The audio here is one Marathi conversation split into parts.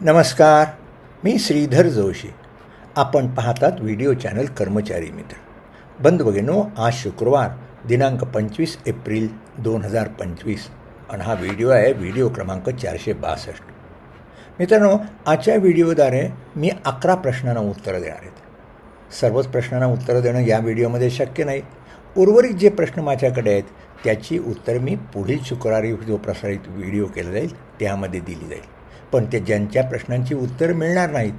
नमस्कार मी श्रीधर जोशी. आपण पाहतात व्हिडिओ चॅनल कर्मचारी मित्र. बंद बघेनो आज शुक्रवार दिनांक पंचवीस एप्रिल दोन हजार पंचवीस आणि हा व्हिडिओ आहे व्हिडिओ क्रमांक चारशे बासष्ट. मित्रांनो आजच्या व्हिडिओद्वारे मी अकरा प्रश्नांना उत्तरं देणार आहेत सर्वच प्रश्नांना उत्तरं देणं या व्हिडिओमध्ये शक्य नाही. उर्वरित जे प्रश्न माझ्याकडे आहेत त्याची उत्तरं मी पुढील शुक्रवारी जो प्रसारित व्हिडिओ केला जाईल त्यामध्ये दिली जाईल. पण ते ज्यांच्या प्रश्नांची उत्तरं मिळणार नाहीत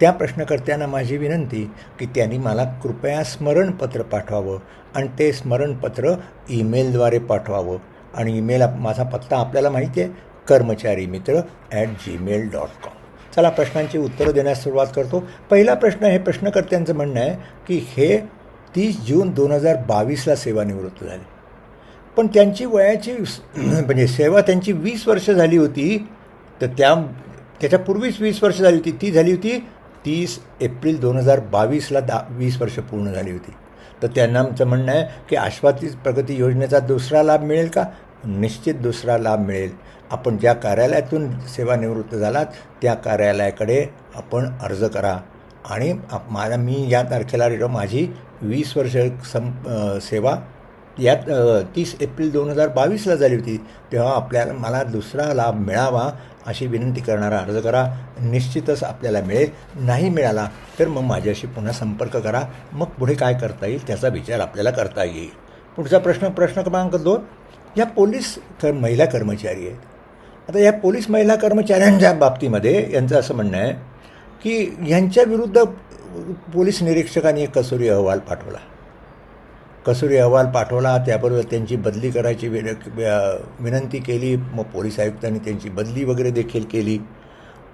त्या प्रश्नकर्त्यांना माझी विनंती की त्यांनी मला कृपया स्मरणपत्र पाठवावं आणि ते स्मरणपत्र ईमेलद्वारे पाठवावं. आणि ईमेल माझा पत्ता आपल्याला माहिती आहे कर्मचारी मित्र ॲट जीमेल डॉट कॉम चला प्रश्नांची उत्तरं देण्यास सुरुवात करतो. पहिला प्रश्न हे प्रश्नकर्त्यांचं म्हणणं आहे की हे तीस जून दोन हजार बावीसला सेवानिवृत्त झाले. पण त्यांची वयाची म्हणजे सेवा त्यांची वीस वर्ष झाली होती तर त्या त्याच्यापूर्वीच वीस वर्ष झाली होती. ती झाली होती तीस एप्रिल दोन हजार बावीसला दा वीस वर्ष पूर्ण झाली होती. तर त्यांना आमचं म्हणणं आहे की आश्वासित प्रगती योजनेचा दुसरा लाभ मिळेल का? निश्चित दुसरा लाभ मिळेल. आपण ज्या कार्यालयातून सेवानिवृत्त झालात त्या कार्यालयाकडे आपण अर्ज करा. आणि आप- मला मी या तारखेला माझी वीस वर्ष सं सेवा यात तीस एप्रिल दोन हजार बावीसला झाली होती तेव्हा आपल्याला मला दुसरा लाभ मिळावा अशी विनंती करणारा अर्ज करा. निश्चितच आपल्याला मिळेल. नाही मिळाला तर मग माझ्याशी पुन्हा संपर्क करा. मग पुढे काय करता येईल त्याचा विचार आपल्याला करता येईल. पुढचा प्रश्न प्रश्न क्रमांक दोन. या पोलीस कर महिला कर्मचारी आहेत. आता या पोलीस महिला कर्मचाऱ्यांच्या बाबतीमध्ये यांचं असं म्हणणं आहे की यांच्या विरुद्ध पोलीस निरीक्षकांनी एक कसोरी अहवाल पाठवला. कसुरी अहवाल पाठवला त्याबरोबर त्यांची बदली करायची विन विनंती केली मग पोलीस आयुक्तांनी त्यांची बदली वगैरे देखील केली.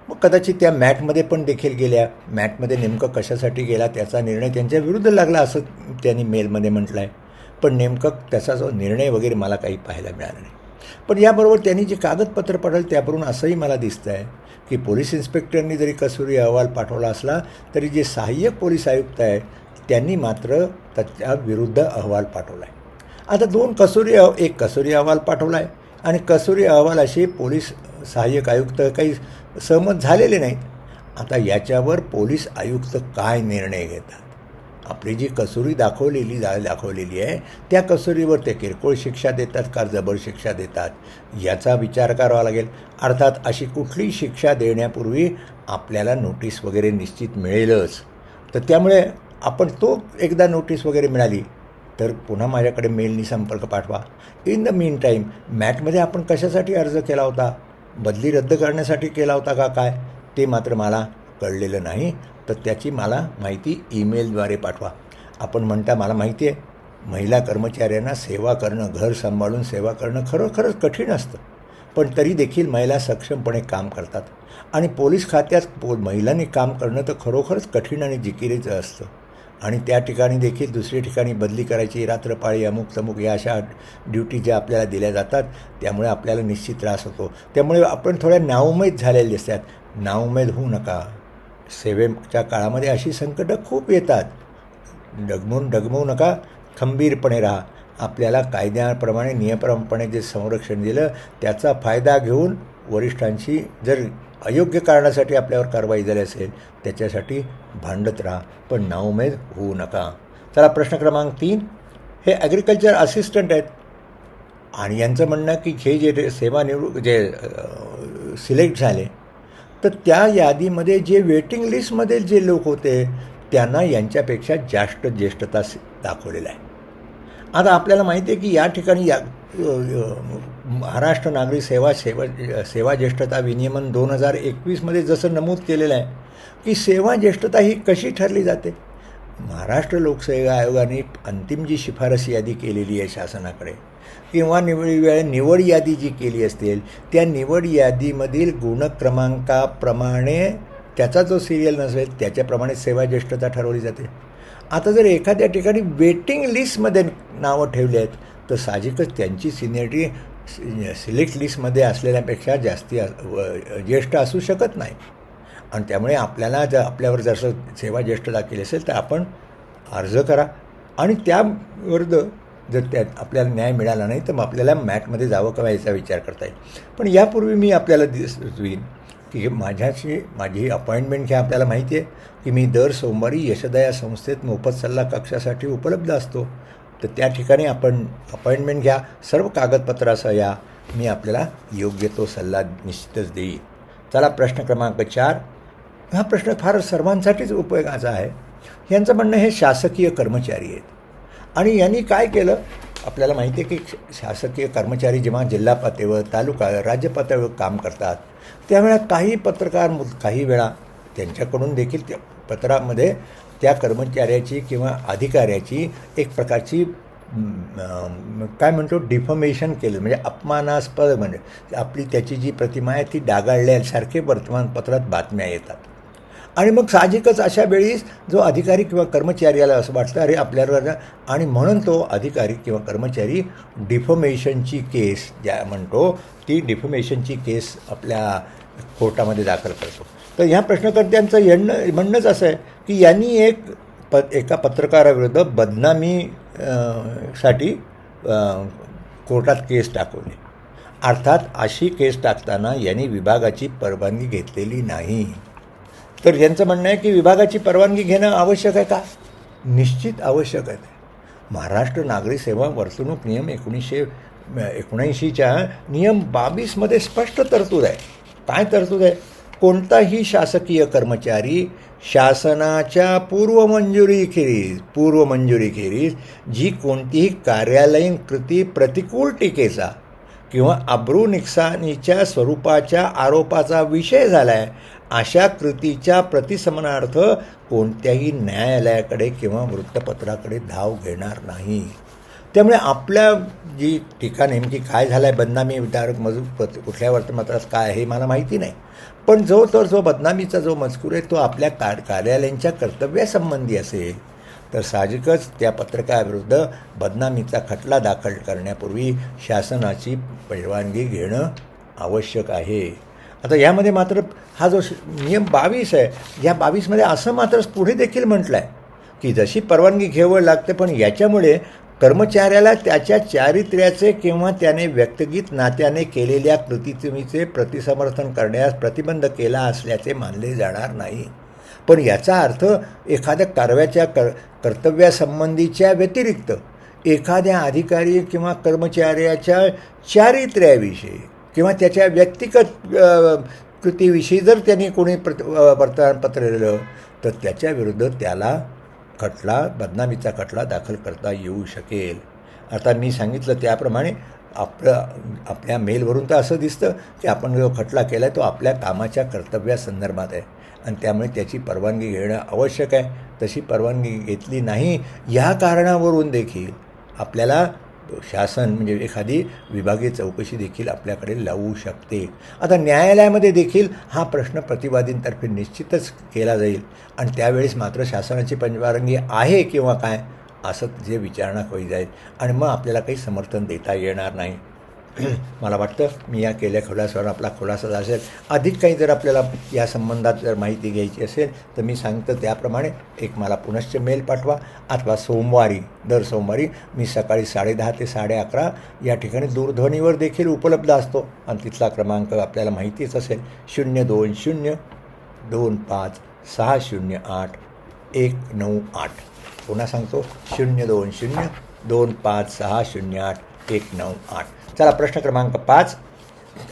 मग कदाचित त्या मॅटमध्ये पण देखील गेल्या. मॅटमध्ये नेमकं कशासाठी गेला त्याचा निर्णय त्यांच्या विरुद्ध लागला असं त्यांनी मेलमध्ये म्हटलं आहे पण नेमकं त्याचा जो निर्णय वगैरे मला काही पाहायला मिळाला नाही. पण याबरोबर त्यांनी जे कागदपत्र पडलं त्यावरून असंही मला दिसतं आहे की पोलीस इन्स्पेक्टरनी जरी कसुरी अहवाल पाठवला असला तरी जे सहाय्यक पोलीस आयुक्त आहे त्यांनी मात्र त्याच्या विरुद्ध अहवाल पाठवला आहे आता दोन कसोरी अह एक कसोरी अहवाल पाठवला आहे आणि कसोरी अहवालाशी पोलीस सहाय्यक आयुक्त काही सहमत झालेले नाहीत. आता याच्यावर पोलीस आयुक्त काय निर्णय घेतात? आपली जी कसोरी दाखवलेली जा दाखवलेली आहे त्या कसोरीवर ते किरकोळ शिक्षा देतात का जबर शिक्षा देतात? याचा विचार करावा लागेल. अर्थात अशी कुठली शिक्षा देण्यापूर्वी आपल्याला नोटीस वगैरे निश्चित मिळेलच. तर त्यामुळे आपण तो एकदा नोटीस वगैरे मिळाली तर पुन्हा माझ्याकडे मेलनी संपर्क पाठवा. इन द मीन टाईम मॅटमध्ये आपण कशासाठी अर्ज केला होता? बदली रद्द करण्यासाठी केला होता का काय? ते मात्र मला कळलेलं नाही. तर त्याची मला माहिती ईमेलद्वारे पाठवा. आपण म्हणता मला माहिती आहे महिला कर्मचाऱ्यांना सेवा करणं घर सांभाळून सेवा करणं खरोखरच कठीण असतं. पण तरी देखील महिला सक्षमपणे काम करतात. आणि पोलीस खात्यात पो महिलांनी काम करणं तर खरोखरच कठीण आणि जिकिरीचं असतं. आणि त्या ठिकाणी देखील दुसऱ्या ठिकाणी बदली करायची रात्रपाळी अमुक तमुक या अशा ड्युटी ज्या आपल्याला दिल्या जातात त्यामुळे आपल्याला निश्चित त्रास होतो. त्यामुळे आपण थोड्या नाउमेद झालेले दिसतात. नाउमेद होऊ नका. सेवेच्या काळामध्ये अशी संकटं खूप येतात. डगमून डगमवू नका. खंबीरपणे राहा. आपल्याला कायद्याप्रमाणे नियमप्रमाणे जे संरक्षण दिलं त्याचा फायदा घेऊन वरिष्ठांशी जर अयोग्य कारणासाठी आपल्यावर कारवाई झाली असेल त्याच्यासाठी भांडत राहा पण नाउमेद होऊ नका. चला प्रश्न क्रमांक तीन. हे ॲग्रिकल्चर असिस्टंट आहेत. आणि यांचं म्हणणं की हे जे सेवानिवृत्त जे सिलेक्ट झाले तर त्या यादीमध्ये जे वेटिंग लिस्टमध्ये जे लोक होते त्यांना यांच्यापेक्षा जास्त ज्येष्ठता दाखवलेला आहे. आता आपल्याला माहिती आहे की या ठिकाणी या महाराष्ट्र नागरी सेवा सेवा सेवा ज्येष्ठता विनियमन दोन हजार एकवीसमध्ये जसं नमूद केलेलं आहे की सेवा ज्येष्ठता ही कशी ठरली जाते? महाराष्ट्र लोकसेवा आयोगाने अंतिम जी शिफारस यादी केलेली आहे शासनाकडे किंवा निवडी वेळ निवड यादी जी केली असतील त्या निवड यादीमधील गुणक्रमांकाप्रमाणे त्याचा जो सिरियल नसेल त्याच्याप्रमाणे सेवा ज्येष्ठता ठरवली जाते. आता जर एखाद्या ठिकाणी वेटिंग लिस्टमध्ये नावं ठेवली आहेत तर साहजिकच त्यांची सिनियरिटी सिलेक्ट लिस्टमध्ये असलेल्यापेक्षा जास्ती व- ज्येष्ठ असू शकत नाही. आणि त्यामुळे आपल्याला जर आपल्यावर जसं सेवा ज्येष्ठता केली असेल तर आपण अर्ज करा. आणि त्या जर त्यात आपल्याला न्याय मिळाला नाही तर मग आपल्याला मॅटमध्ये जावं किंवा याचा विचार करता येईल. पण यापूर्वी मी आपल्याला दिस सुचवीन की माझ्याशी माझी अपॉइंटमेंट घ्या आपल्याला माहिती आहे की मी दर सोमवारी यशदा या संस्थेत मोफत सल्ला कक्षासाठी उपलब्ध असतो. तर त्या ठिकाणी आपण अपॉइंटमेंट घ्या. सर्व कागदपत्रासह या. मी आपल्याला योग्य तो सल्ला निश्चितच देईन. चला प्रश्न क्रमांक चार. हा प्रश्न फार सर्वांसाठीच उपयोगाचा आहे. यांचं म्हणणं हे शासकीय कर्मचारी आहेत. आणि यांनी काय केलं? आपल्याला माहिती आहे की शासकीय कर्मचारी जेव्हा जिल्हा पातळीवर तालुका राज्य पातळीवर काम करतात त्यावेळेला काही पत्रकार काही वेळा त्यांच्याकडून देखील त्या पत्रामध्ये त्या कर्मचाऱ्याची किंवा अधिकाऱ्याची एक प्रकारची काय म्हणतो डिफमेशन केलं. म्हणजे अपमानास्पद म्हणजे आपली त्याची जी प्रतिमा आहे ती डागाळल्यासारखे वर्तमानपत्रात बातम्या येतात. आणि मग साहजिकच अशा वेळीस जो अधिकारी किंवा कर्मचाऱ्याला असं वाटतं अरे आपल्यावर आणि म्हणून तो अधिकारी किंवा कर्मचारी डिफमेशनची केस ज्या म्हणतो ती डिफमेशनची केस आपल्या कोर्टामध्ये दाखल करतो. तर ह्या प्रश्नकर्त्यांचं येणं म्हणणंच असं आहे की यांनी एक प एका पत्रकाराविरुद्ध बदनामी साठी कोर्टात केस टाकवली. अर्थात अशी केस टाकताना यांनी विभागाची परवानगी घेतलेली नाही. तर यांचं म्हणणं आहे की विभागाची परवानगी घेणं आवश्यक आहे का? निश्चित आवश्यक आहे. महाराष्ट्र नागरी सेवा वर्तणूक नियम एकोणीसशे एकोणऐंशीच्या नियम बावीसमध्ये स्पष्ट तरतूद आहे. काय तरतूद आहे? कोणताही शासकीय कर्मचारी शासनाच्या पूर्वमंजुरीखेरीज पूर्वमंजुरीखेरीज जी कोणतीही कार्यालयीन कृती प्रतिकूल टीकेचा किंवा अब्रू निकसानीच्या स्वरूपाच्या आरोपाचा विषय झाला आहे अशा कृतीच्या प्रतिसमनार्थ कोणत्याही न्यायालयाकडे किंवा वृत्तपत्राकडे धाव घेणार नाही. त्यामुळे आपल्या जी टीका नेमकी काय झालं आहे बदनामी विधारक मजूर कुठल्या वर्तमानात काय आहे हे मला माहिती नाही. पण जो तर जो बदनामीचा जो मजकूर आहे तो आपल्या कार कार्यालयांच्या कर्तव्यासंबंधी असेल तर साहजिकच त्या पत्रकाराविरुद्ध बदनामीचा खटला दाखल करण्यापूर्वी शासनाची परवानगी घेणं आवश्यक आहे. आता यामध्ये मात्र हा जो श- नियम बावीस आहे या बावीसमध्ये असं मात्र पुढे देखील म्हटलं आहे की जशी परवानगी घ्यावं लागते पण याच्यामुळे कर्मचाऱ्याला त्याच्या चारित्र्याचे किंवा त्याने व्यक्तिगत नात्याने केलेल्या कृतीचे प्रतिसमर्थन करण्यास प्रतिबंध केला असल्याचे मानले जाणार नाही. पण याचा अर्थ एखाद्या कारव्याच्या कर कर्तव्यासंबंधीच्या व्यतिरिक्त एखाद्या अधिकारी किंवा कर्मचाऱ्याच्या चारित्र्याविषयी किंवा त्याच्या व्यक्तिगत कृतीविषयी जर त्यांनी कोणी प्रत वर्तमानपत्र लिहिलं तर त्याच्याविरुद्ध त्याला खटला बदनामीचा खटला दाखल करता येऊ शकेल. आता मी सांगितलं त्याप्रमाणे आपलं आपल्या मेलवरून तर असं दिसतं की आपण जो खटला केला आहे तो आपल्या कामाच्या कर्तव्यासंदर्भात आहे. आणि त्यामुळे त्याची परवानगी घेणं आवश्यक आहे. तशी परवानगी घेतली नाही या कारणावरून देखील आपल्याला शासन म्हणजे एखादी विभागीय चौकशी देखील आपल्याकडे लावू शकते. आता न्यायालयामध्ये देखील हा प्रश्न प्रतिवादींतर्फे निश्चितच केला जाईल. आणि त्यावेळेस मात्र शासनाची पंचवारंगी आहे किंवा काय असं जे विचारणा होई जाईल. आणि मग आपल्याला काही समर्थन देता येणार नाही. मला वाटतं मी या केल्या खुलासावर आपला खुलासा असेल. अधिक काही जर आपल्याला या संबंधात जर माहिती घ्यायची असेल तर मी सांगतो त्याप्रमाणे एक मला पुनश्च मेल पाठवा अथवा सोमवारी दर सोमवारी मी सकाळी साडेदहा ते साडे अकरा या ठिकाणी दूरध्वनीवर देखील उपलब्ध असतो. आणि तिथला क्रमांक आपल्याला माहितीच असेल. शून्य दोन शून्य दोन पाच सहा शून्य आठ एक नऊ आठ. पुन्हा सांगतो. शून्य दोन शून्य दोन पाच सहा शून्य आठ एक नऊ आठ. चला प्रश्न क्रमांक पाच.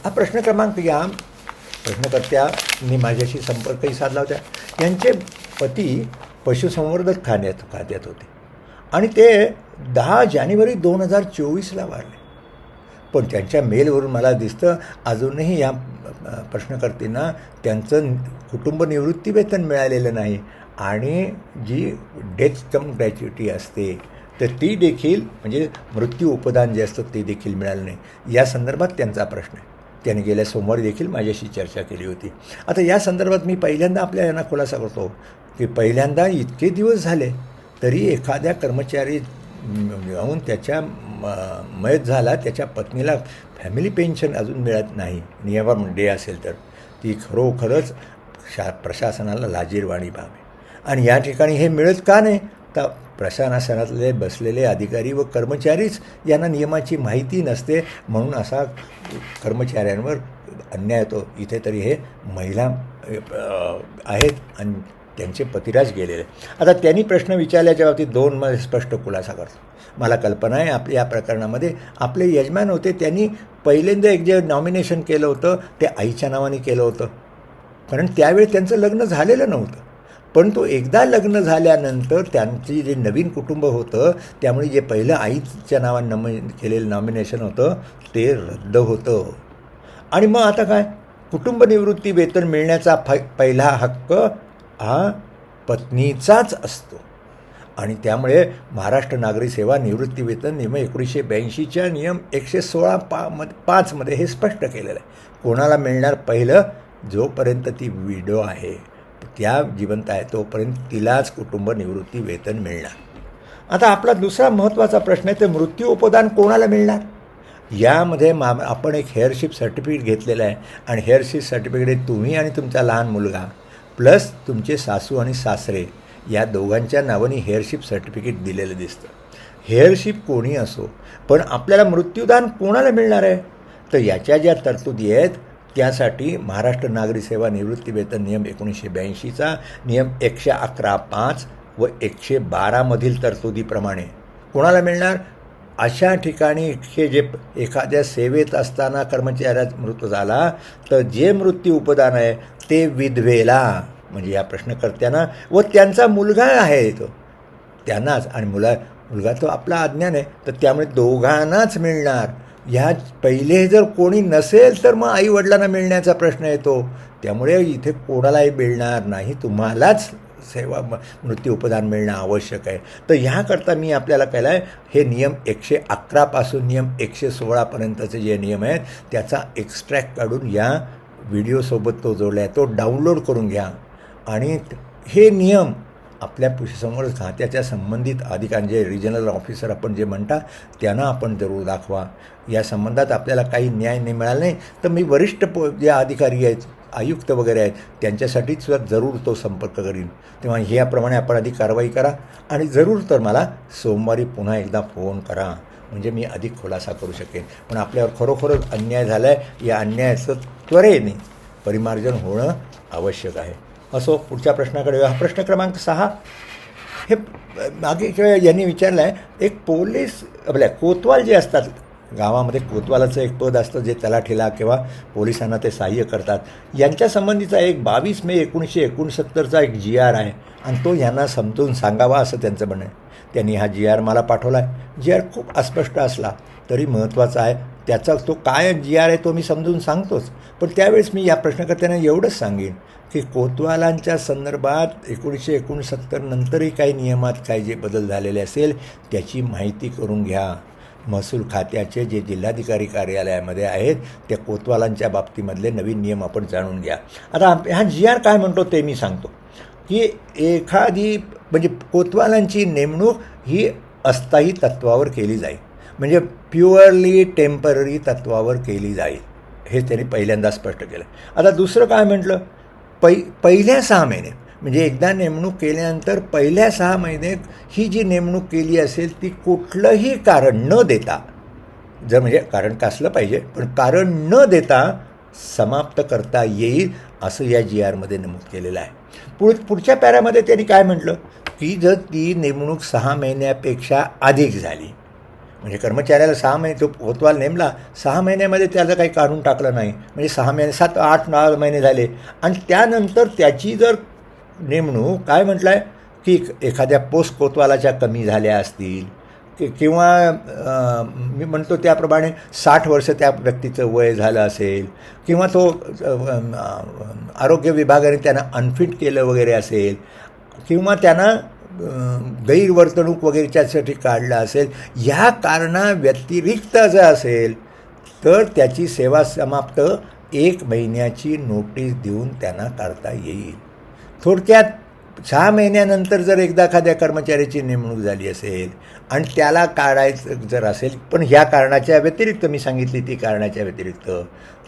हा प्रश्न क्रमांक या. प्रश्नकर्त्यांनी माझ्याशी संपर्कही साधला होता. यांचे पती पशुसंवर्धक खाण्यात खात्यात होते. आणि ते दहा जानेवारी दोन हजार चोवीसला वारले. पण त्यांच्या मेलवरून मला दिसतं अजूनही या प्रश्नकर्त्यांना त्यांचं कुटुंब निवृत्ती वेतन मिळालेलं नाही. आणि जी डेथ कम ग्रॅच्युटी असते तर ती देखील म्हणजे मृत्यू उपदान जे असतं ते देखील मिळालं नाही. या संदर्भात त्यांचा प्रश्न आहे. त्याने गेल्या सोमवारी देखील माझ्याशी चर्चा केली होती. आता या संदर्भात मी पहिल्यांदा आपल्या यांना खुलासा करतो की पहिल्यांदा इतके दिवस झाले तरी एखाद्या कर्मचारी जाऊन त्याच्या म- मयत झाला त्याच्या पत्नीला फॅमिली पेन्शन अजून मिळत नाही. नियम डे असेल तर. ती खरोखरच शा प्रशासनाला लाजीरवाणी बाब आहे. आणि या ठिकाणी हे मिळत का नाही? तर प्रशासनातले बसलेले अधिकारी व कर्मचारीच यांना नियमाची माहिती नसते. म्हणून असा कर्मचाऱ्यांवर अन्याय होतो. इथे तरी हे महिला आहेत आणि त्यांचे पतिराज गेलेले. आता त्यांनी प्रश्न विचारल्याच्या बाबतीत दोन मध्ये स्पष्ट खुलासा करतो. मला कल्पना आहे आप या प्रकरणामध्ये आपले यजमान होते त्यांनी पहिल्यांदा एक जे नॉमिनेशन केलं होतं ते आईच्या नावाने केलं होतं. कारण त्यावेळी त्यांचं लग्न झालेलं नव्हतं. पण तो एकदा लग्न झाल्यानंतर त्यांची जे नवीन कुटुंब होतं त्यामुळे जे पहिलं आईच्या नावानं नम केलेलं नॉमिनेशन होतं ते रद्द होतं. आणि मग आता काय? कुटुंब निवृत्ती वेतन मिळण्याचा फ पहिला हक्क हा पत्नीचाच असतो. आणि त्यामुळे महाराष्ट्र नागरी सेवा निवृत्ती वेतन नियम एकोणीसशे ब्याऐंशीच्या नियम एकशे सोळा पा मध्ये पाचमध्ये हे स्पष्ट केलेलं आहे. कोणाला मिळणार पहिलं? जोपर्यंत ती विडो आहे. त्या जिवंत आहे तोपर्यंत तिलाच कुटुंब निवृत्ती वेतन मिळणार. आता आपला दुसरा महत्त्वाचा प्रश्न आहे ते मृत्यू उपदान कोणाला मिळणार? यामध्ये मा आपण एक हेअरशिप सर्टिफिकेट घेतलेलं आहे आणि हेअरशिप सर्टिफिकेट तुम्ही आणि तुमचा लहान मुलगा प्लस तुमचे सासू आणि सासरे या दोघांच्या नावाने हेअरशिप सर्टिफिकेट दिलेलं दिसतं. हेअरशिप कोणी असो पण आपल्याला मृत्यूदान कोणाला मिळणार आहे? तर याच्या ज्या तरतुदी आहेत त्यासाठी महाराष्ट्र नागरी सेवा निवृत्ती वेतन नियम एकोणीसशे ब्याऐंशीचा नियम एकशे अकरा पाच व एकशे बारामधील तरतुदीप्रमाणे. कोणाला मिळणार? अशा ठिकाणी हे जे एखाद्या सेवेत असताना कर्मचाऱ्याचा मृत्यू झाला तर जे मृत्यू उपदान आहे ते विधवेला म्हणजे या प्रश्नकर्त्यांना. व त्यांचा मुलगा आहे तो. त्यांनाच आणि मुला मुलगा तो आपला अज्ञान आहे तर त्यामुळे दोघांनाच मिळणार. ह्या पहिले जर कोणी नसेल तर मग आई वडिलांना मिळण्याचा प्रश्न येतो. त्यामुळे इथे कोणालाही मिळणार नाही. तुम्हालाच सेवा म- मृत्यू उपदान मिळणं आवश्यक आहे. तर ह्याकरता मी आपल्याला केला आहे हे नियम एकशे अकरापासून नियम एकशे सोळापर्यंतचे जे नियम आहेत त्याचा एक्स्ट्रॅक्ट काढून या व्हिडिओसोबत तो जोडला आहे. तो डाउनलोड करून घ्या. आणि हे नियम आपल्या समोरच खात्याच्या संबंधित अधिकारी जे रिजनल ऑफिसर आपण जे म्हणता त्यांना आपण जरूर दाखवा. या संबंधात आपल्याला काही न्याय नाही मिळाला नाही. तर मी वरिष्ठ प जे अधिकारी आहेत आयुक्त वगैरे आहेत त्यांच्यासाठी सुद्धा जरूर तो संपर्क करीन. तेव्हा ह्याप्रमाणे आपण आधी कारवाई करा. आणि जरूर तर मला सोमवारी पुन्हा एकदा फोन करा. म्हणजे मी अधिक खुलासा करू शकेन. पण आपल्यावर खरोखरच अन्याय झाला आहे या अन्यायाचं त्वरेने परिमार्जन होणं आवश्यक आहे. असो पुढच्या प्रश्नाकडे हा प्रश्न क्रमांक सहा. हे मागे यांनी विचारलं आहे एक पोलीस आपल्या कोतवाल जे असतात गावामध्ये कोतवालाचं एक पद असतं जे तलाठीला किंवा पोलिसांना ते सहाय्य करतात. यांच्या संबंधीचा एक बावीस मे एकोणीसशे एकोणसत्तरचा एक जी आर आहे आणि तो यांना समजून सांगावा असं त्यांचं म्हणणं आहे. त्यांनी हा जी आर मला पाठवला आहे जी आर खूप अस्पष्ट असला तरी महत्त्वाचा आहे. त्याचा तो काय जी आर आहे तो मी समजून सांगतोच. पण त्यावेळेस मी या प्रश्नकर्त्यांना एवढंच सांगेन की कोतवालांच्या संदर्भात एकोणीसशे एकोणसत्तर नंतरही काही नियमात काही जे बदल झालेले असेल त्याची माहिती करून घ्या. महसूल खात्याचे जे जिल्हाधिकारी कार्यालयामध्ये आहेत त्या कोतवालांच्या बाबतीमधले नवीन नियम आपण जाणून घ्या. आता हा जी आर काय म्हणतो ते मी सांगतो. की एखादी म्हणजे कोतवालांची नेमणूक ही अस्थायी तत्वावर केली जाईल. म्हणजे प्युअरली टेंपररी तत्वावर केली जाईल. हे त्यांनी पहिल्यांदा स्पष्ट केलं. आता दुसरं काय म्हटलं? पै पहिल्या सहा महिने म्हणजे एकदा नेमणूक केल्यानंतर पहिल्या सहा महिन्यात ही जी नेमणूक केली असेल ती कुठलंही कारण न देता जर म्हणजे कारण का असलं पाहिजे पण कारण न देता समाप्त करता येईल असं या जी आरमध्ये नमूद केलेलं आहे. पुढ पुढच्या पॅरामध्ये त्यांनी काय म्हटलं? की जर ती नेमणूक सहा महिन्यापेक्षा अधिक झाली म्हणजे कर्मचाऱ्याला सहा महिने तो कोतवाल नेमला सहा महिन्यामध्ये त्याला काही काढून टाकलं नाही म्हणजे सहा महिने सात आठ नऊ महिने झाले. आणि त्यानंतर त्याची जर नेमणूक काय म्हटलं आहे की एखाद्या पोस्ट कोतवालाच्या कमी झाल्या असतील कि किंवा मी म्हणतो त्याप्रमाणे साठ वर्ष त्या व्यक्तीचं वय झालं असेल किंवा तो आरोग्य विभागाने त्यांना अनफिट केलं वगैरे असेल किंवा त्यांना गैरवर्तणूक वगैरेच्यासाठी काढलं असेल ह्या कारणाव्यतिरिक्त व्यतिरिक्त जर असेल तर त्याची सेवा समाप्त एक महिन्याची नोटीस देऊन त्यांना काढता येईल. थोडक्यात सहा महिन्यानंतर जर एकदा एखाद्या कर्मचाऱ्याची नेमणूक झाली असेल आणि त्याला काढायचं जर असेल पण ह्या कारणाच्या व्यतिरिक्त मी सांगितली ती कारणाच्या व्यतिरिक्त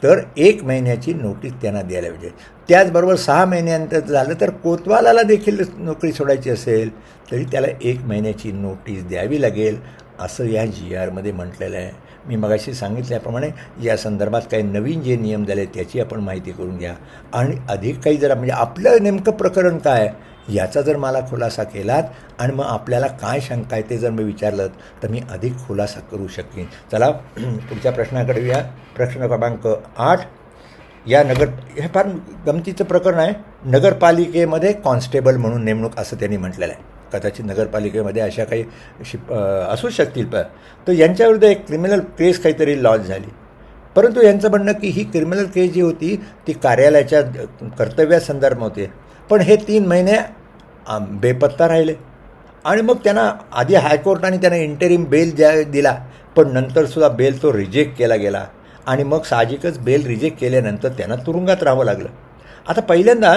तर एक महिन्याची नोटीस त्यांना द्यायला पाहिजे. त्याचबरोबर सहा महिन्यानंतर झालं तर कोतवालाला देखील नोकरी सोडायची असेल तरी त्याला एक महिन्याची नोटीस द्यावी लागेल असं या जी आरमध्ये म्हटलेलं आहे. मी मगाशी सांगितल्याप्रमाणे या संदर्भात काही नवीन जे नियम झाले त्याची आपण माहिती करून घ्या. आणि अधिक काही जरा म्हणजे आपलं नेमकं प्रकरण काय याचा जर मला खुलासा केलात आणि मग आपल्याला काय शंका आहे ते जर मी विचारलं तर मी अधिक खुलासा करू शकेन. चला पुढच्या प्रश्नाकडे या प्रश्न क्रमांक आठ. या नगर हे फार गमतीचं प्रकरण आहे. नगरपालिकेमध्ये कॉन्स्टेबल म्हणून नेमणूक असं त्यांनी म्हटलेलं आहे. कदाचित नगरपालिकेमध्ये अशा काही शिप असू शकतील प तर यांच्याविरुद्ध एक क्रिमिनल केस काहीतरी लॉन्च झाली. परंतु यांचं म्हणणं की ही क्रिमिनल केस जी होती ती कार्यालयाच्या कर्तव्यासंदर्भ होते. पण हे तीन महिने बेपत्ता राहिले. आणि मग त्यांना आधी हायकोर्टाने त्यांना इंटरिम बेल ज्या दिला पण नंतरसुद्धा बेल तो रिजेक्ट केला गेला. आणि मग साहजिकच बेल रिजेक्ट केल्यानंतर त्यांना तुरुंगात राहावं लागलं. आता पहिल्यांदा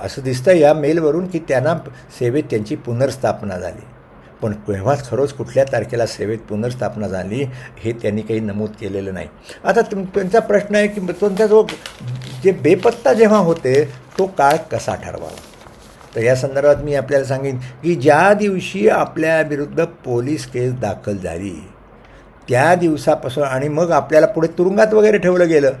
असं दिसतं या मेलवरून की त्यांना सेवेत त्यांची पुनर्स्थापना झाली. पण केव्हाच खरोच कुठल्या तारखेला सेवेत पुनर्स्थापना झाली हे त्यांनी काही नमूद केलेलं नाही. आता तुम त्यांचा प्रश्न आहे की तुमचा जो जे बेपत्ता जेव्हा होते तो काळ कसा ठरवावा? तर या संदर्भात मी आपल्याला सांगेन की ज्या दिवशी आपल्या विरुद्ध पोलीस केस दाखल झाली त्या दिवसापासून आणि मग आपल्याला पुढे तुरुंगात वगैरे ठेवलं गेलं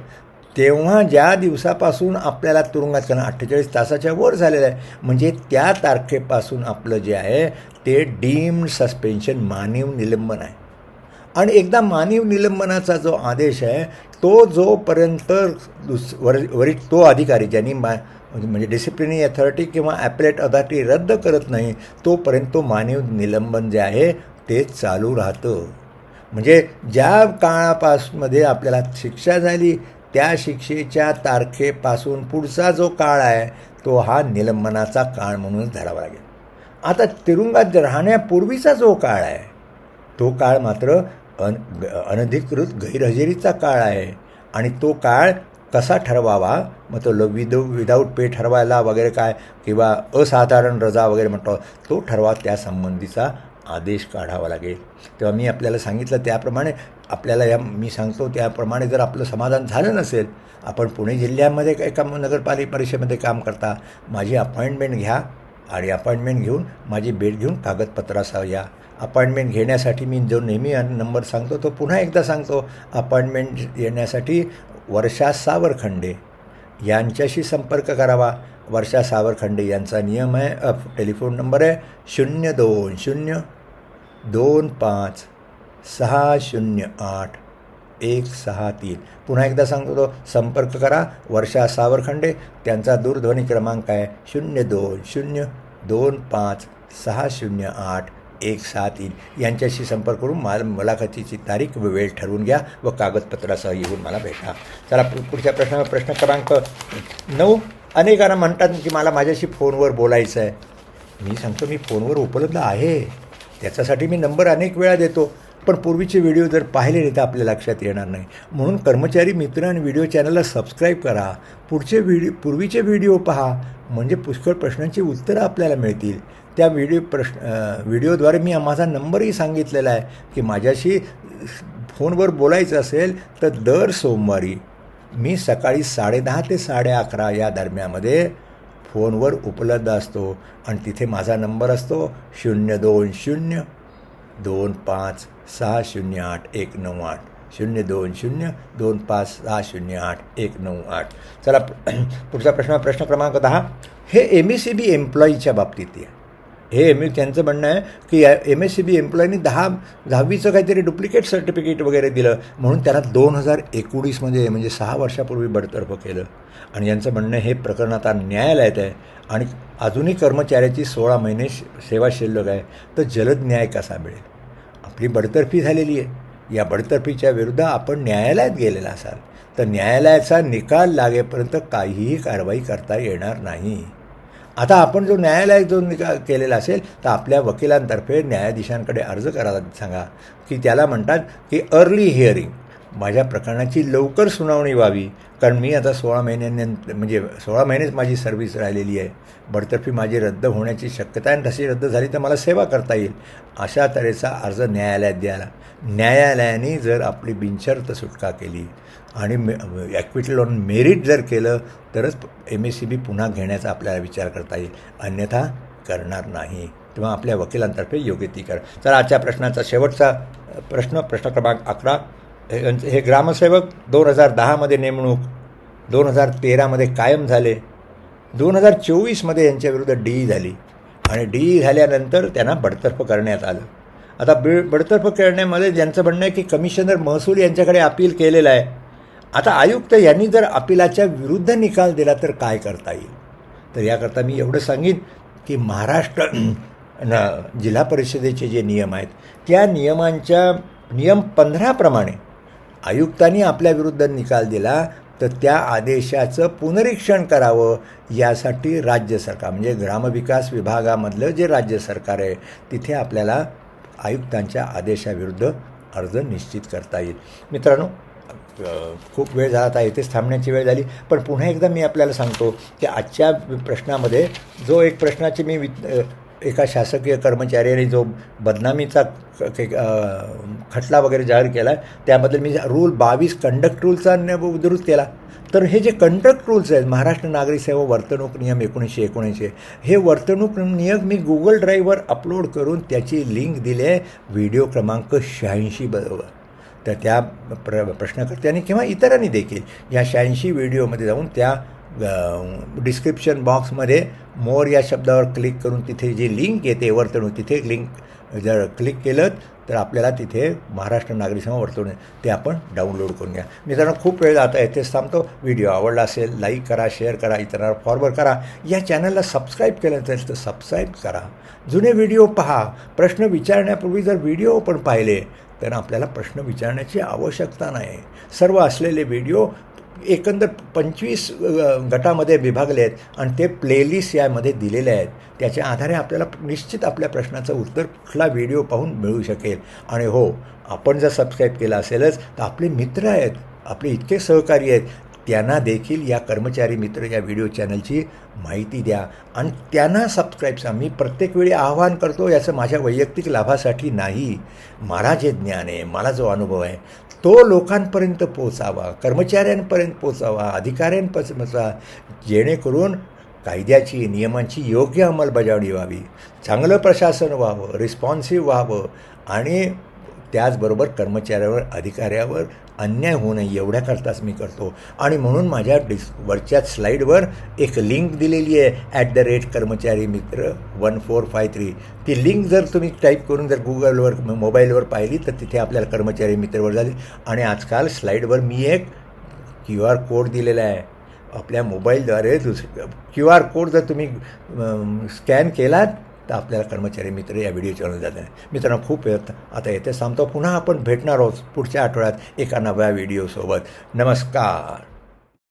तेव्हा ज्या दिवसापासून आपल्याला तुरुंगात कारण अठ्ठेचाळीस तासाच्या वर झालेलं आहे म्हणजे त्या तारखेपासून आपलं जे आहे ते डीम्ड सस्पेन्शन मानव निलंबन आहे. आणि एकदा मानव निलंबनाचा जो आदेश आहे तो जोपर्यंत दुस वर वरिष्ठ तो अधिकारी ज्यांनी मा म्हणजे डिसिप्लिनरी अथॉरिटी किंवा ॲपलेट अथॉरिटी रद्द करत नाही तोपर्यंत तो मानव निलंबन जे आहे ते चालू राहतं. म्हणजे ज्या काळापासमध्ये आपल्याला शिक्षा झाली त्या शिक्षेच्या तारखेपासून पुढचा जो काळ आहे तो हा निलंबनाचा काळ म्हणूनच धरावा लागेल. आता तिरुंगात राहण्यापूर्वीचा जो काळ आहे तो काळ मात्र अन अनधिकृत गैरहजेरीचा काळ आहे. आणि तो काळ कसा ठरवावा? मग तो विद विदाऊट पे ठरवायला वगैरे काय? किंवा असाधारण रजा वगैरे म्हणतो तो ठरवा त्या संबंधीचा आदेश काढावा लागेल. तेव्हा मी आपल्याला सांगितलं त्याप्रमाणे आपल्याला या मी सांगतो त्याप्रमाणे जर आपलं समाधान झालं नसेल आपण पुणे जिल्ह्यामध्ये एका नगरपालिका परिषदेमध्ये काम करता माझी अपॉइंटमेंट घ्या आणि अपॉइंटमेंट घेऊन माझी भेट घेऊन कागदपत्रासह या अपॉइंटमेंट घेण्यासाठी मी जो नेहमी नंबर सांगतो तो पुन्हा एकदा सांगतो. अपॉइंटमेंट येण्यासाठी वर्षा सावरखंडे यांच्याशी संपर्क करावा. वर्षा सावरखंडे यांचा नियम आहे. टेलिफोन नंबर आहे. शून्य दोन शून्य दोन पाच सहा शून्य आठ एक सहा तीन. पुन्हा एकदा सांगतो तो संपर्क करा. वर्षा सावरखंडे त्यांचा दूरध्वनी क्रमांक आहे. शून्य दोन शून्य दोन पाच सहा शून्य आठ एक सहा तीन यांच्याशी संपर्क करून मला मुलाखतीची तारीख व वेळ ठरवून घ्या व कागदपत्रासह येऊन मला भेटा. चला पुढच्या प्रश्न प्रश्न क्रमांक नऊ. अनेकांना म्हणतात की मला माझ्याशी फोनवर बोलायचं आहे. मी सांगतो मी फोनवर उपलब्ध आहे. त्याच्यासाठी मी नंबर अनेक वेळा देतो पण पूर्वीचे व्हिडिओ जर पाहिले नाही तर आपल्या लक्षात येणार नाही. म्हणून कर्मचारी मित्र आणि व्हिडिओ चॅनलला सबस्क्राईब करा. पुढचे व्हिडिओ पूर्वीचे व्हिडिओ पहा. म्हणजे पुष्कळ प्रश्नांची उत्तरं आपल्याला मिळतील. त्या व्हिडिओ प्रश्न व्हिडिओद्वारे मी माझा नंबरही सांगितलेला आहे की माझ्याशी फोनवर बोलायचं असेल तर दर सोमवारी मी सकाळी साडेदहा ते साडे अकरा या दरम्यामध्ये फोनवर उपलब्ध असतो. आणि तिथे माझा नंबर असतो शून्य दोन शून्य दोन पाच सहा शून्य आठ एक नऊ आठ. शून्य दोन शून्य दोन पाच सहा शून्य आठ एक नऊ आठ. चला पुढचा प्रश्न प्रश्न क्रमांक दहा. हे एम ई सी बी एम्प्लॉईच्या बाबतीत आहे. हे एम त्यांचं म्हणणं आहे की या एम एस सी बी एम्प्लॉईनी दहा दहावीचं काहीतरी डुप्लिकेट सर्टिफिकेट वगैरे दिलं म्हणून त्यांना दोन हजार एकोणीसमध्ये म्हणजे सहा वर्षापूर्वी बडतर्फ केलं. आणि यांचं म्हणणं हे प्रकरण आता न्यायालयात आहे. आणि अजूनही कर्मचाऱ्याची सोळा महिने सेवा शिल्लक आहे. तर जलद न्याय कसा मिळेल? आपली बडतर्फी झालेली आहे. या बडतर्फीच्या विरुद्ध आपण न्यायालयात गेलेला असाल तर न्यायालयाचा निकाल लागेपर्यंत काहीही कारवाई करता येणार नाही. आता आपण जो न्यायालयात जो निकाल केलेला असेल तर आपल्या वकिलांतर्फे न्यायाधीशांकडे अर्ज करायला सांगा. की त्याला म्हणतात की अर्ली हिअरिंग माझ्या प्रकरणाची लवकर सुनावणी व्हावी. कारण मी आता सोळा महिन्यांनी म्हणजे सोळा महिनेच माझी सर्व्हिस राहिलेली आहे. बडतर्फी माझी रद्द होण्याची शक्यता आहे. तशी रद्द झाली तर मला सेवा करता येईल. अशा तऱ्हेचा अर्ज न्यायालयात द्यायला. न्यायालयाने जर आपली बिनशर्त सुटका केली आणि मे ॲक्विटल ऑन मेरिट जर केलं तरच एम एस सी बी पुन्हा घेण्याचा आपल्याला विचार करता येईल. अन्यथा करणार नाही. तेव्हा आपल्या वकिलांतर्फे योग्य ती करा. तर आजच्या प्रश्नाचा शेवटचा प्रश्न प्रश्न क्रमांक अकरा हे हे ग्रामसेवक दोन हजार दहामध्ये नेमणूक दोन हजार तेरामध्ये कायम झाले दोन हजार चोवीसमध्ये यांच्याविरुद्ध डी झाली आणि डी झाल्यानंतर त्यांना बडतर्फ करण्यात आलं. आता बि बडतर्फ करण्यामध्ये ज्यांचं म्हणणं आहे की कमिशनर महसूल यांच्याकडे अपील केलेलं आहे आता आयुक्त यांनी जर अपिलाच्या विरुद्ध निकाल दिला तर काय करता येईल? तर याकरता मी एवढं सांगेन की महाराष्ट्र न जिल्हा परिषदेचे जे नियम आहेत त्या नियमांच्या नियम पंधराप्रमाणे आयुक्तांनी आपल्या विरुद्ध निकाल दिला तर त्या आदेशाचं पुनरीक्षण करावं यासाठी राज्य सरकार म्हणजे ग्रामविकास विभागामधलं जे राज्य सरकार आहे तिथे आपल्याला आयुक्तांच्या आदेशाविरुद्ध अर्ज निश्चित करता येईल. मित्रांनो खूप वेळ झाला आता इथेच थांबण्याची वेळ झाली पण पुन्हा एकदा मी आपल्याला सांगतो की आजच्या प्रश्नामध्ये जो एक प्रश्नाची मी वि एका शासकीय कर्मचाऱ्याने जो बदनामीचा के- खटला वगैरे जाहीर केला त्याबद्दल मी रूल बावीस कंडक्ट रूलचा न- उद्धृत केला. तर हे जे कंडक्ट रूल्स आहेत महाराष्ट्र नागरी सेवा वर्तणूक नियम एकोणीसशे एकोणऐंशी हे वर्तणूक नियम मी गुगल ड्राईव्हवर अपलोड करून त्याची लिंक दिली आहे व्हिडिओ क्रमांक शहाऐंशी बरोबर. तर त्या प्र प्रश्नकर्त्यांनी किंवा इतरांनी देखील या शहाऐंशी व्हिडिओमध्ये जाऊन त्या डिस्क्रिप्शन बॉक्समध्ये मोर या शब्दावर क्लिक करून तिथे जी लिंक येते वर्तणूक तिथे लिंक जर क्लिक केलं तर आपल्याला तिथे महाराष्ट्र नागरी सेवा वर्तवणूक ते आपण डाउनलोड करून घ्या. मित्रांनो खूप वेळ आता येथेच थांबतो. व्हिडिओ आवडला असेल लाईक करा शेअर करा इतरांना फॉरवर्ड करा. या चॅनलला सबस्क्राईब केलं असेल तर सबस्क्राईब करा. जुने व्हिडिओ पहा. प्रश्न विचारण्यापूर्वी जर व्हिडिओ पण पाहिले तर आपल्याला प्रश्न विचारण्याची आवश्यकता नाही. सर्व असलेले व्हिडिओ एकंदर पंचवीस गटामध्ये विभागले आहेत आणि ते प्लेलिस्ट यामध्ये दिलेले आहेत. त्याच्या आधारे आपल्याला निश्चित आपल्या प्रश्नाचं उत्तर कुठला व्हिडिओ पाहून मिळू शकेल. आणि हो आपण जर सबस्क्राईब केलं असेलच तर आपले मित्र आहेत आपले इतके सहकारी आहेत त्यांना देखील या कर्मचारी मित्र या व्हिडिओ चॅनलची माहिती द्या. आणि त्यांना सबस्क्राईबचा मी प्रत्येक वेळी आवाहन करतो याचं माझ्या वैयक्तिक लाभासाठी नाही. मला जे ज्ञान आहे मला जो अनुभव आहे तो लोकांपर्यंत पोचावा कर्मचाऱ्यांपर्यंत पोचावा अधिकाऱ्यांपर्यंत पोचावा जेणेकरून कायद्याची नियमांची योग्य अंमलबजावणी व्हावी. चांगलं प्रशासन व्हावं रिस्पॉन्सिव्ह व्हावं आणि त्याचबरोबर कर्मचाऱ्यावर अधिकाऱ्यावर अन्याय होऊ नये एवढ्याकरताच मी करतो. आणि म्हणून माझ्या डिस वरच्या स्लाईडवर एक लिंक दिलेली आहे ॲट द रेट कर्मचारी मित्र वन फोर फाय थ्री. ती लिंक जर तुम्ही टाईप करून जर गुगलवर मोबाईलवर पाहिली तर तिथे आपल्याला कर्मचारी मित्रवर झाली. आणि आजकाल स्लाईडवर मी एक क्यू आर कोड दिलेला आहे. आपल्या मोबाईलद्वारे दुस क्यू आर कोड जर तुम्ही स्कॅन केलात तर आपल्याला कर्मचारी मित्र या व्हिडिओ चॅनल जात नाही मित्रांनो खूप वेळ आता येथे सांगतो पुन्हा आपण भेटणार आहोत पुढच्या आठवड्यात एका नव्या व्हिडिओसोबत नमस्कार.